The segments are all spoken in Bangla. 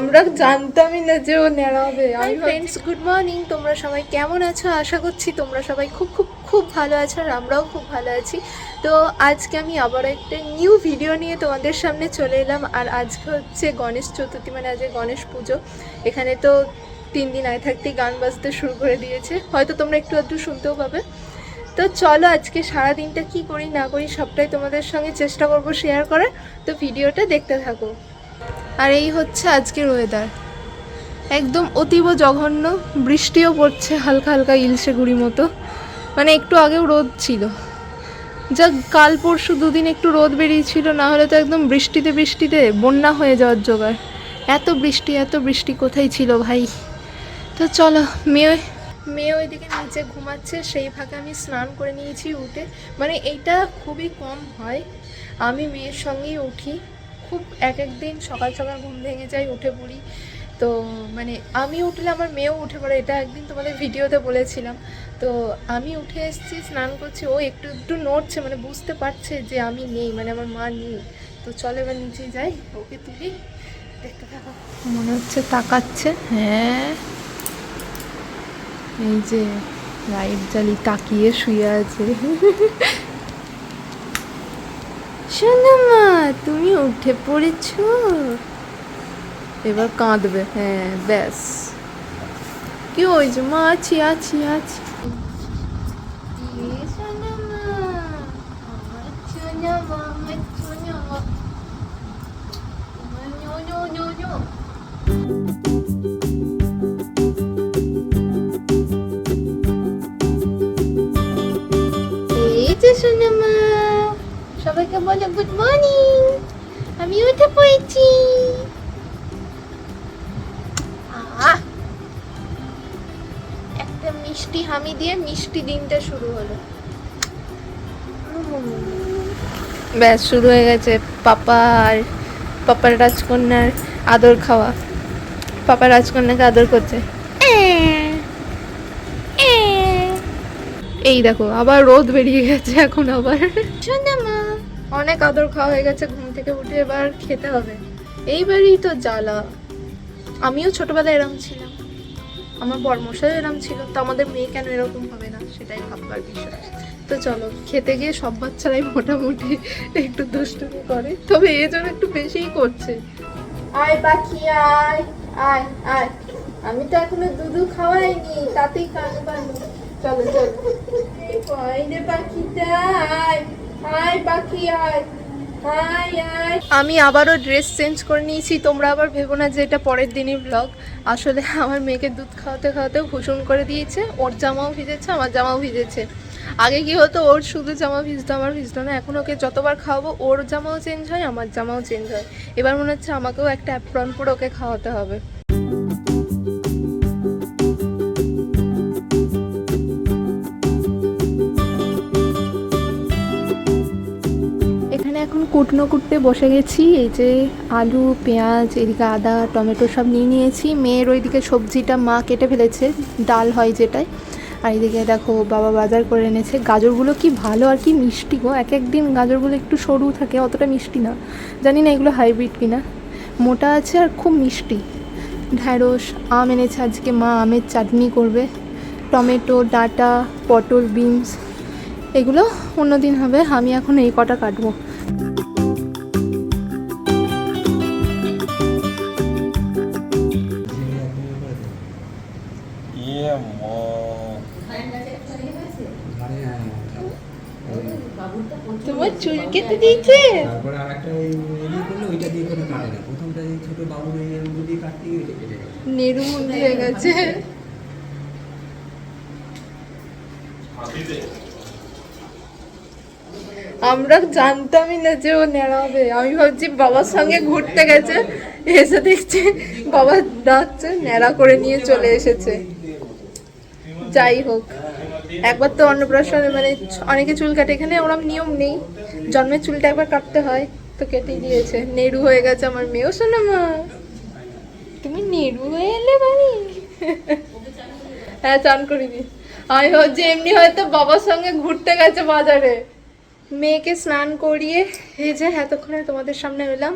আমরা জানতামই না যে ও নেড়া হবে আমি ফ্রেন্ডস গুড মর্নিং তোমরা সবাই কেমন আছো? আশা করছি তোমরা সবাই খুব খুব খুব ভালো আছো আর আমরাও খুব ভালো আছি। তো আজকে আমি আবার একটা নিউ ভিডিও নিয়ে তোমাদের সামনে চলে এলাম আর আজকে হচ্ছে গণেশ চতুর্থী মানে আজকে গণেশ পুজো। এখানে তো তিন দিন আগে থাকতেই গান বাজতে শুরু করে দিয়েছে। হয়তো তোমরা একটু একটু শুনতেও পাবে। তো চলো আজকে সারা দিনটা কি করি না করি সবটাই তোমাদের সঙ্গে চেষ্টা করব শেয়ার করার। তো ভিডিওটা দেখতে থাকো। আর এই হচ্ছে আজকের ওয়েদার একদম অতীব জঘন্য, বৃষ্টিও পড়ছে হালকা হালকা ইলশে গুড়ি মতো। মানে একটু আগেও রোদ ছিল। যা কাল পরশু দুদিন একটু রোদ বেরিয়েছিল, না হলে তো একদম বৃষ্টিতে বৃষ্টিতে বন্যা হয়ে যাওয়ার জোগাড়। এত বৃষ্টি এত বৃষ্টি কোথায় ছিল ভাই? তো চলো, মেয়ে মেয়ে ওইদিকে নিচে ঘুমাচ্ছে, সেই ফাঁকে আমি স্নান করে নিয়েছি উঠে। মানে এইটা খুবই কম হয়। আমি মেয়ের সঙ্গেই উঠি। খুব এক এক দিন সকাল সকাল ঘুম ভেঙে যাই উঠে পড়ি। তো মানে আমি উঠলে আমার মেয়েও উঠে পড়ে, এটা একদিন তোমাদের ভিডিওতে বলেছিলাম। তো আমি উঠে এসেছি, স্নান করছি, ও একটু একটু নড়ছে মানে বুঝতে পারছে যে আমি নেই মানে আমার মা নেই। তো চলো এবার নিচে যাই, ওকে তুলি। দেখতে থাকো। মনে হচ্ছে তাকাচ্ছে হ্যাঁ। এই যে লাইট জ্বালি তাকিয়ে শুয়ে আছে। শোনো মা, তুমি উঠে পড়েছ। এবার কাঁদবে হ্যাঁ ব্যাস। কি হয়েছে মা? আছি আছি আছি। বলো গুড মর্নিং আমি উঠে পড়েছি! একটা মিষ্টি হামি দিয়ে মিষ্টি দিনটা শুরু হলো। ব্যাস শুরু হয়ে গেছে পাপার পাপার রাজকন্যার আদর খাওয়া। পাপা রাজকন্যাকে আদর করছে। এই দেখো আবার রোদ বেরিয়ে গেছে এখন আবার। শোনা মা অনেক আদর খাওয়া হয়ে গেছে ঘুম থেকে উঠে এবার খেতে হবে। এইবারই তো জ্বালা। আমিও ছোটবেলায় এরকম ছিলাম। আমার বর্মশাই এরকম ছিল তো আমাদের মেয়ে কেন এরকম হবে না? সেটাই ভাববার বিষয়। তো চলো খেতে গিয়ে সব বাচ্চারাই মোটামুটি একটু দুষ্টুমি করে তবে এ যেন একটু বেশিই করছে। আয় পাখি আয় আয় আয়। আমি তো এখনও দুধু খাওয়াইনি তাতেই কান বানু চলো চলো। পাখিটা আয়। পাখি আমি আবারও ড্রেস চেঞ্জ করে নিয়েছি। তোমরা আবার ভেবো না যে এটা পরের দিনই ব্লগ আসলে আমার মেয়েকে দুধ খাওয়াতে খাওয়াতে ভূষণ করে দিয়েছে। ওর জামাও ভিজেছে, আমার জামাও ভিজেছে। আগে কি হতো, ওর শুধু জামা ভিজতো, আমার ভিজতো না। এখন ওকে যতবার খাওয়াবো, ওর জামাও চেঞ্জ হয়, আমার জামাও চেঞ্জ হয়। এবার মনে হচ্ছে আমাকেও একটা অ্যাপ্রন পরে ওকে খাওয়াতে হবে। কুটনো কুটতে বসে গেছি। এই যে আলু, পেঁয়াজ, এদিকে আদা, টমেটো সব নিয়ে নিয়েছি। মেয়ের ওইদিকে সবজিটা মা কেটে ফেলেছে, ডাল হয় যেটাই। আর এদিকে দেখো বাবা বাজার করে এনেছে। গাজরগুলো কি ভালো আর কি মিষ্টি গো। এক এক দিন গাজরগুলো একটু সরু থাকে, অতটা মিষ্টি না। জানি না এগুলো হাইব্রিড কিনা। মোটা আছে আর খুব মিষ্টি। ঢ্যাঁড়স, আম এনেছে আজকে মা, আমের চাটনি করবে। টমেটো, ডাটা, পটল, বিনস, এগুলো অন্যদিন হবে। আমি এখন এই কটা কাটবো। তোমার চুল কেটে দিয়েছে? তারপরে আর একটা ওই করলে ওইটা দিয়ে কোনো কাটে না। প্রথমটা এই ছোট বাবু এগুলো দিয়ে কাটতে গিয়ে কেটে গেছে নেরুমুন্ডি হয়ে গেছে। আমরা জানতামই না যে ও নেড়া হবে আমি ভাবছি বাবার সঙ্গে ঘুরতে গেছে এসে দেখছি বাবা ডাকছে নেড়া করে নিয়ে চলে এসেছে। যাই হোক। একবার তো অন্নপ্রাশনে মানে অনেকে চুল কাটে। এখানে ওরম নিয়ম নেই। জন্মের চুলটা একবার কাটতে হয়। তো কেটে দিয়েছে। নেড়ু হয়ে গেছে আমার মেয়েও, শোনো মা। তুমি নেড়ু হয়ে এলে বাড়ি। হ্যাঁ চান করিনি আমি ভাবছি এমনি হয়তো বাবার সঙ্গে ঘুরতে গেছে বাজারে। মেয়েকে স্নান করিয়ে, এই যে এতক্ষণে তোমাদের সামনে এলাম।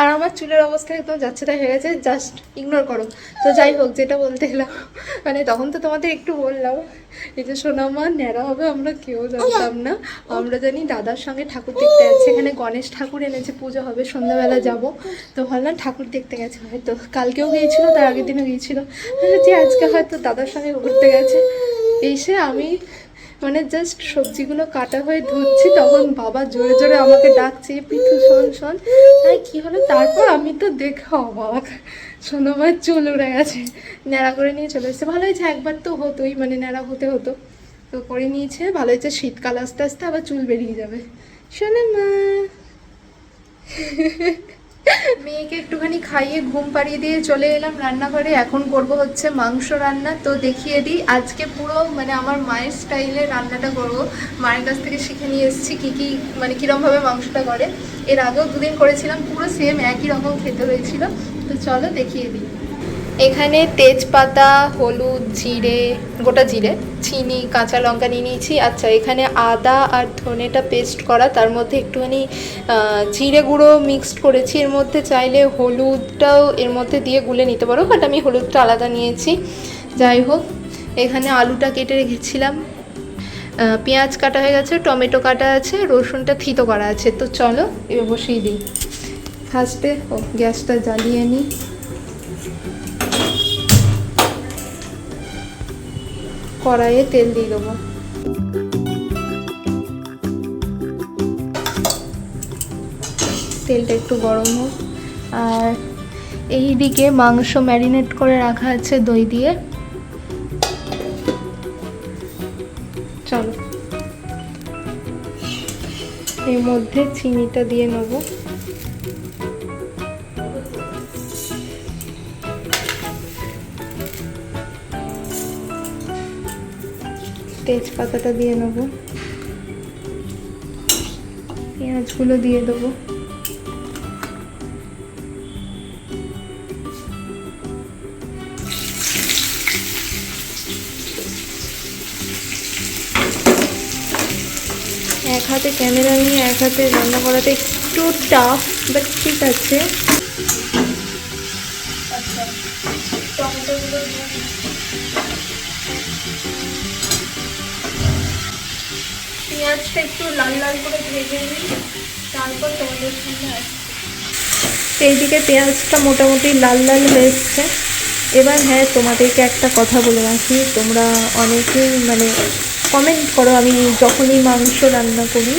আর আমার চুলের অবস্থা একদম যাচ্ছে তাই হয়ে গেছে জাস্ট ইগনোর করো। তো যাই হোক, যেটা বলতে গেলাম মানে তখন তো তোমাদের একটু বললাম, এই যে সোনামা, ন্যাড়া হবে, আমরা কেউ জানতাম না। আমরা জানি দাদার সঙ্গে ঠাকুর দেখতে যাচ্ছে, এখানে গণেশ ঠাকুর এনেছে, পুজো হবে, সন্ধ্যাবেলা যাব। তো ভাবলাম ঠাকুর দেখতে গেছে, হয়তো কালকেও গিয়েছিল, তার আগের দিনও গিয়েছিল। যে আজকে হয়তো দাদার সঙ্গে ঘুরতে গেছে, এসে আমি মানে জাস্ট সবজিগুলো কাটা হয়ে ধুচ্ছি, তখন বাবা জোরে জোরে আমাকে ডাকছে পিঠু, শোন শোন। তাই কি হলো? তারপর আমি তো দেখে অবাক শোনো আমার চুল উড়ে গেছে। ন্যাড়া করে নিয়ে চলে এসেছে। ভালো হয়েছে, একবার তো হতোই মানে ন্যাড়া হতে হতো। তো করে নিয়েছে, ভালো হয়েছে, শীতকাল আস্তে আস্তে আবার চুল বেরিয়ে যাবে। শোনো মা। মেয়েকে একটুখানি খাইয়ে ঘুম পাড়িয়ে দিয়ে চলে এলাম রান্নাঘরে। এখন করব হচ্ছে মাংস রান্না। তো দেখিয়ে দিই, আজকে পুরো মানে আমার মায়ের স্টাইলে রান্নাটা করব। মায়ের কাছ থেকে শিখে নিয়ে এসেছি কী কী মানে কীরমভাবে মাংসটা করে। এর আগেও দুদিন করেছিলাম, পুরো সেম একই রকম খেতে হয়েছিল। তো চলো দেখিয়ে দিই। এখানে তেজপাতা, হলুদ, জিরে, গোটা জিরে, চিনি, কাঁচা লঙ্কা নিয়ে নিয়েছি। আচ্ছা এখানে আদা আর ধনেটা পেস্ট করা, তার মধ্যে একটুখানি জিরে গুঁড়ো মিক্সড করেছি। এর মধ্যে চাইলে হলুদটাও এর মধ্যে দিয়ে গুলে নিতে পারো বাট আমি হলুদটা আলাদা নিয়েছি। যাই হোক, এখানে আলুটা কেটে রেখেছিলাম। পেঁয়াজ কাটা হয়ে গেছে, টমেটো কাটা আছে, রসুনটা থিতো করা আছে। তো চলো, এবার বসিয়ে দিই। ফার্স্টে, ও, গ্যাসটা জ্বালিয়ে নিই। কড়াইয়ে তেল দিয়ে দেবো। তেলটা একটু গরম হোক। আর এই দিকে মাংস ম্যারিনেট করে রাখা আছে দই দিয়ে। চলো। এর মধ্যে চিনিটা দিয়ে নেব। তেজপাতাটা দিয়ে নেব। পেঁয়াজগুলো দিয়ে দেবো। এক হাতে ক্যামেরা নিয়ে এক হাতে রান্না করাতে একটু টাফ বাট ঠিক আছে। আচ্ছা টমেটোগুলো পেঁয়াজটা একটু লাল লাল করে ভেজে নিই, তারপর তোমাদের সামনে আসছি। এইদিকে পেঁয়াজটা মোটামুটি লাল লাল হয়ে এসছে। এবার হ্যাঁ তোমাদেরকে একটা কথা বলে রাখি। তোমরা অনেকেই মানে কমেন্ট করো, আমি যখনই মাংস রান্না করি,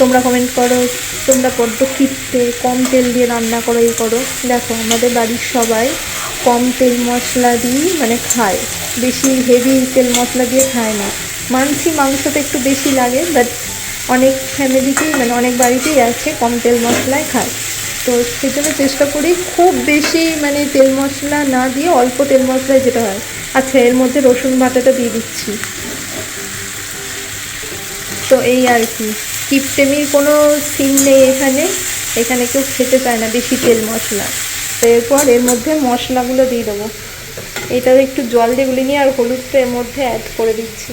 তোমরা কমেন্ট করো, তোমরা বড্ড কিপতে কম তেল দিয়ে রান্না করো এই করো। দেখো, আমাদের বাড়ির সবাই কম তেল মশলা দিয়ে মানে খায়। বেশি হেভি তেল মশলা দিয়ে খায় না। মানছি মাংসটা একটু বেশি লাগে বাট অনেক ফ্যামিলিতেই মানে অনেক বাড়িতেই আছে, কম তেল মশলায় খায়। তো সেই জন্য চেষ্টা করি খুব বেশি মানে তেল মশলা না দিয়ে অল্প তেল মশলায় যেটা হয়। আচ্ছা এর মধ্যে রসুন বাটাটা দিয়ে দিচ্ছি। তো এই আর কি। কিপটেমির কোনো সিন নেই এখানে। এখানে কেউ খেতে চায় না বেশি তেল মশলা। তো এরপর এর মধ্যে মশলাগুলো দিয়ে দেবো। এটাও একটু জল দিয়ে গুলে নিয়ে আর হলুদটা এর মধ্যে অ্যাড করে দিচ্ছি।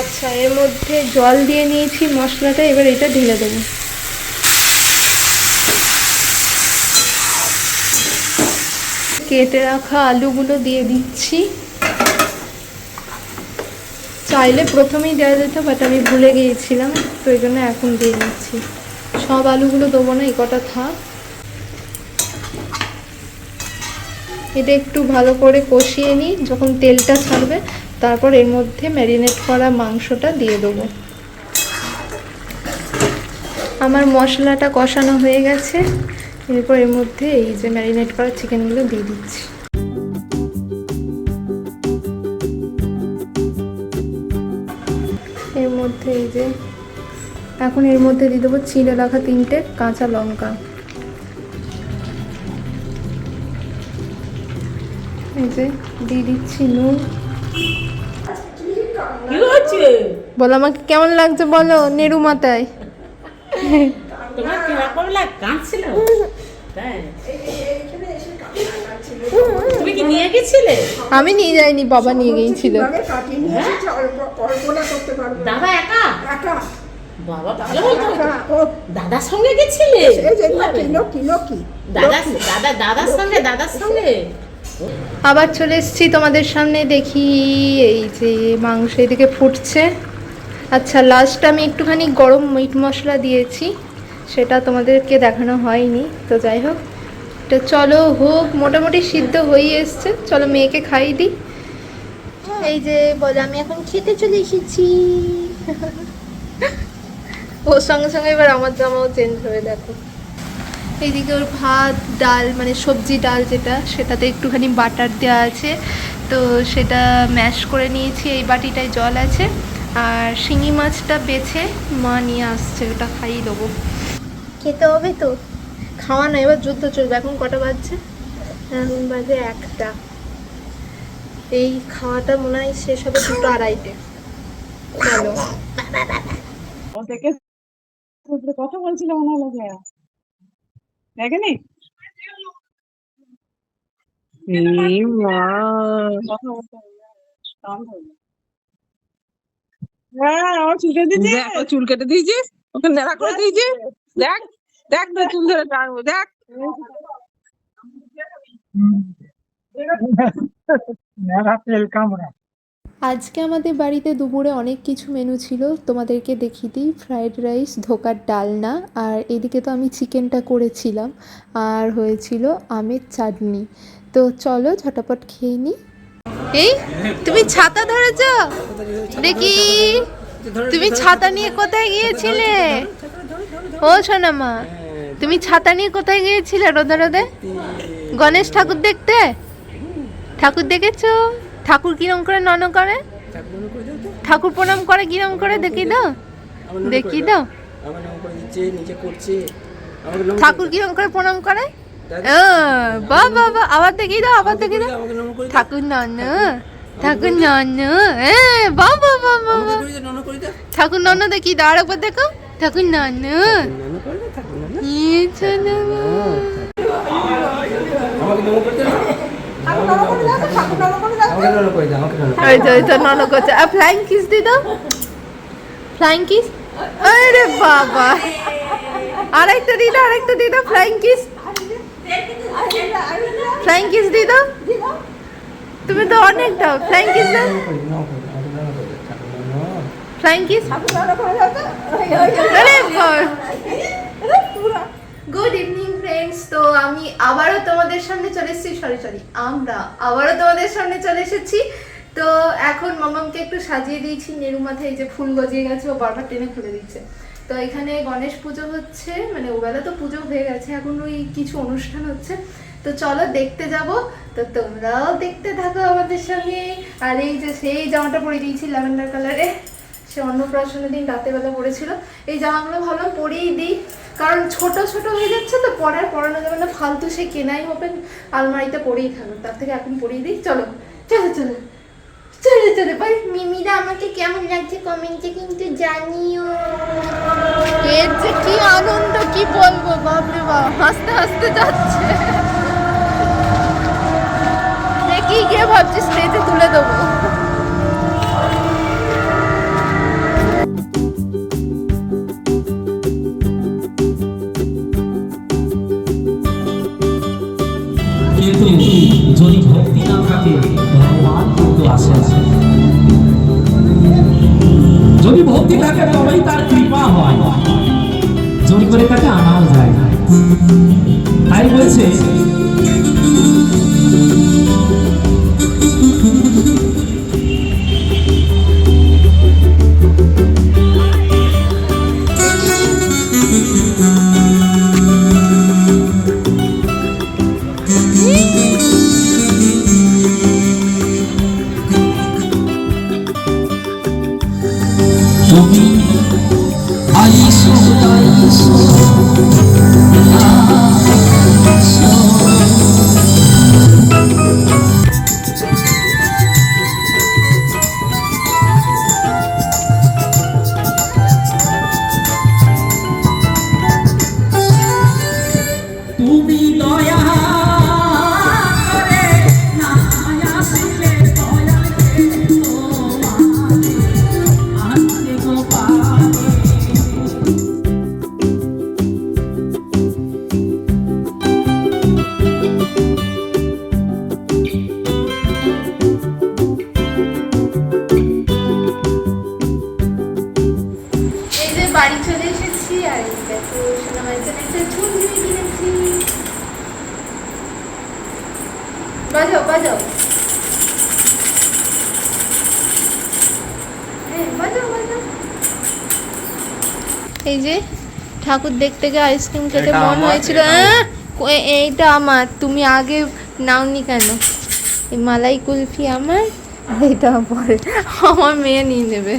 আচ্ছা এর মধ্যে জল দিয়ে নিয়েছি মশলাটা, এবার এটা ঢেলে দেবো। কেটে রাখা আলুগুলো দিয়ে দিচ্ছি। চাইলে প্রথমেই দেওয়া যেত, বাট আমি ভুলে গিয়েছিলাম, তো এই জন্য এখন দিয়ে দিচ্ছি। সব আলুগুলো দেবো না, এই কটা থাক। এটা একটু ভালো করে কষিয়ে নিই, যখন তেলটা ছাড়বে। তারপর এর মধ্যে ম্যারিনেট করা মাংসটা দিয়ে দেবো। আমার মশলাটা কষানো হয়ে গেছে। এরপর এর মধ্যে এই যে ম্যারিনেট করা চিকেনগুলো দিয়ে দিচ্ছি। এর মধ্যে এই যে, এখন এর মধ্যে দিয়ে দেবো চিড়ে রাখা তিনটে কাঁচা লঙ্কা। এই যে, দিয়ে দিচ্ছি নুন। হচ্ছে বলো আমাকে কেমন লাগছে বলো নেরু মাথায়। তোমার কীরকম লাগ কাঁদছিল? তুমি কি নিয়ে গেছিলে? আমি নিয়ে যাইনি বাবা নিয়ে গিয়েছিল। দাদা একা? একা। বাবা ভালো দাদার সঙ্গে গেছিলে? এই যে কিনো কিনো কি? দাদা দাদা দাদার সঙ্গে দাদার সঙ্গে? আবার চলে এসেছি তোমাদের সামনে, দেখি এই যে মাংস এদিকে ফুটছে। আচ্ছা লাস্ট আমি একটুখানি গরম মিট মশলা দিয়েছি, সেটা তোমাদেরকে দেখানো হয়নি, তো যাই হোক। তো চলো, হোক, মোটামুটি সিদ্ধ হয়ে এসছে, চলো মেয়েকে খাইয়ে দিই এই যে, বলে, আমি এখন খেতে চলে এসেছি। ওর সঙ্গে সঙ্গে এবার আমার জামাও চেঞ্জ হয়ে দেখো। এইদিকে ওর ভাত, ডাল মানে সবজি ডাল যেটা, সেটাতে একটুখানি বাটার দেওয়া আছে। তো সেটা ম্যাশ করে নিয়েছি, এই বাটিটায় জল আছে। আর শিঙি মাছটা বেছে মা নিয়ে আসছে, ওটা খাইয়ে দেবো। খেতে হবে তো? খাওয়া না এবার যুদ্ধ চলবে, এখন কটা বাজছে? এখন বাজে একটা। এই খাওয়াটা মনে হয় শেষ হবে দুটো আড়াইটে। চলো। কথা বলছিল মনে হলো যে দেখেনি হয়ে চুল কেটে ও চুল কেটে দিয়েছিস? ওকে নেড়া করে দিয়েছিস? দেখ দেখ না চুল ধরে টানবো দেখ। আজকে আমাদের বাড়িতে দুপুরে অনেক কিছু মেনু ছিল। তোমাদেরকে দেখিয়ে দিই ফ্রায়েড রাইস ধোকার ডালনা আর এদিকে তো আমি চিকেনটা করেছিলাম। আর হয়েছিল আমের চাটনি। তো চলো ঝটাপট খেয়ে নিই এই, তুমি ছাতা ধরেছ? দেখি, তুমি ছাতা নিয়ে কোথায় গিয়েছিলে? ও সোনামা, তুমি ছাতা নিয়ে কোথায় গিয়েছিলে রোদে রোদে? গণেশ ঠাকুর দেখতে? ঠাকুর দেখেছ? ঠাকুর কিরম করে নন করে? ঠাকুর প্রণাম করে কিরম করে? দেখি দাও। দেখি দাও। ঠাকুর কিরম করে প্রণাম করে? বাহ বাহ বাহ আবার দেখি দাও আবার দেখি দাও। ঠাকুর নন ঠাকুর নন এ দাও নম করে দাও। ঠাকুর নন দেখি দাও আরেকবার দেখো। ঠাকুর নন ইয়ে চলো। আমাকে ফ্লাইং কিস দি দাও ফ্লাইং কিস আরে বাবা আরেকটা দি দাও আরেকটা দি দাও ফ্লাইং কিস ফ্লাইং কিস দি দাও তুমি তো অনেক দাও। ফ্লাইং কিস দাও। ফ্লাইং কিস আরে গুড ইভিনিং ফ্রেন্ডস তো আমি আবারও তোমাদের সামনে চলে এসেছি। সরি সরি আমরা আবারও তোমাদের সামনে চলে এসেছি। তো এখন মামামকে একটু সাজিয়ে দিয়েছি। নেরু মাথায় যে ফুল গজিয়ে গেছে, ও বারবার টেনে খুলে দিচ্ছে। তো এখানে গণেশ পুজো হচ্ছে মানে ওবেলা তো পুজো হয়ে গেছে, এখন ওই কিছু অনুষ্ঠান হচ্ছে। তো চলো দেখতে যাব। তো তোমরাও দেখতে থাকো আমাদের সঙ্গে। আর এই যে সেই জামাটা পরে দিয়েছি ল্যাভেন্ডার কালারে সে অন্নপ্রাশনের দিন রাতেবেলা পড়েছিল। এই জামাগুলো ভাবলাম পরেই দিই। কারণ ছোট ছোট হয়ে যাচ্ছে তো পরার পরানো যাবে না। ফালতু সে কেনাই হবে, আলমারিতে পরেই থাকবে তার থেকে এখন পরিয়ে দিই। চলো চলো চলো, চলে চলে। ভাই, মিমিরা আমাকে কেমন লাগছে কমেন্টে কিন্তু জানিও। এর যে কি আনন্দ, কি বলব? বাপরে বাপ, হাসতে হাসতে যাচ্ছে। দেখি গিয়ে ভাবছি স্টেজে তুলে দেবো। কিন্তু যদি ভক্তি না থাকে, ভগবান কিন্তু আসে আসে যদি ভক্তি থাকে, তবেই তার কৃপা হয়। জোর করে তাকে আনাও যায়। তাই বলছে ঠাকুর দেখতে গিয়ে আইসক্রিম খেতে মন হয়েছিল! কো- এইটা আমার তুমি আগে নাওনি কেন? এই মালাই কুলফি আমার এটা পরে আমার মেয়ে নিয়ে নেবে।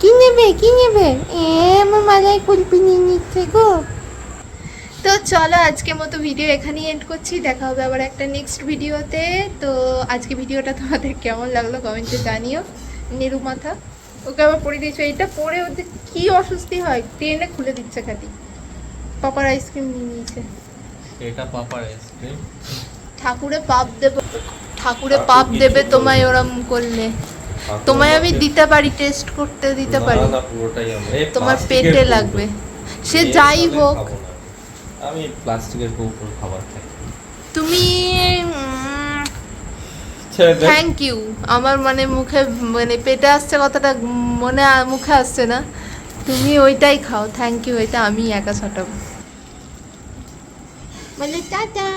কি নেবে কি নেবে? এ আমার মালাই কুলফি নিয়ে নিচ্ছে গো। তো চলো আজকে মতো ভিডিও এখানেই এন্ড করছি দেখা হবে আবার একটা নেক্সট ভিডিওতে তো। আজকে ভিডিওটা তোমাদের কেমন লাগল কমেন্টে জানিও। নেরু মাথা ওকে আবার পরে দিয়েছ। এটা পরে ওদের কি অস্বস্তি হয়? টেনে খুলে দিচ্ছে খালি পাপার আইসক্রিম নিয়ে নিয়েছে। এটা পাপার আইসক্রিম ঠাকুরে পাপ দেবে ঠাকুরে পাপ দেবে তোমায় ওরম করলে। তোমায় আমি দিতে পারি টেস্ট করতে দিতে পারি। না পুরোটাই আমরা তোমার পেটে লাগবে। সে যাই হোক। আমি প্লাস্টিকের কৌটোর খাবার খাই। তুমি থ্যাংক ইউ আমার মানে মুখে মানে পেটে আসছে কথাটা মনে মুখে আসছে না। তুমি ওইটাই খাও। থ্যাংক ইউ এটা আমি একা ছটাবো মানে টাটা।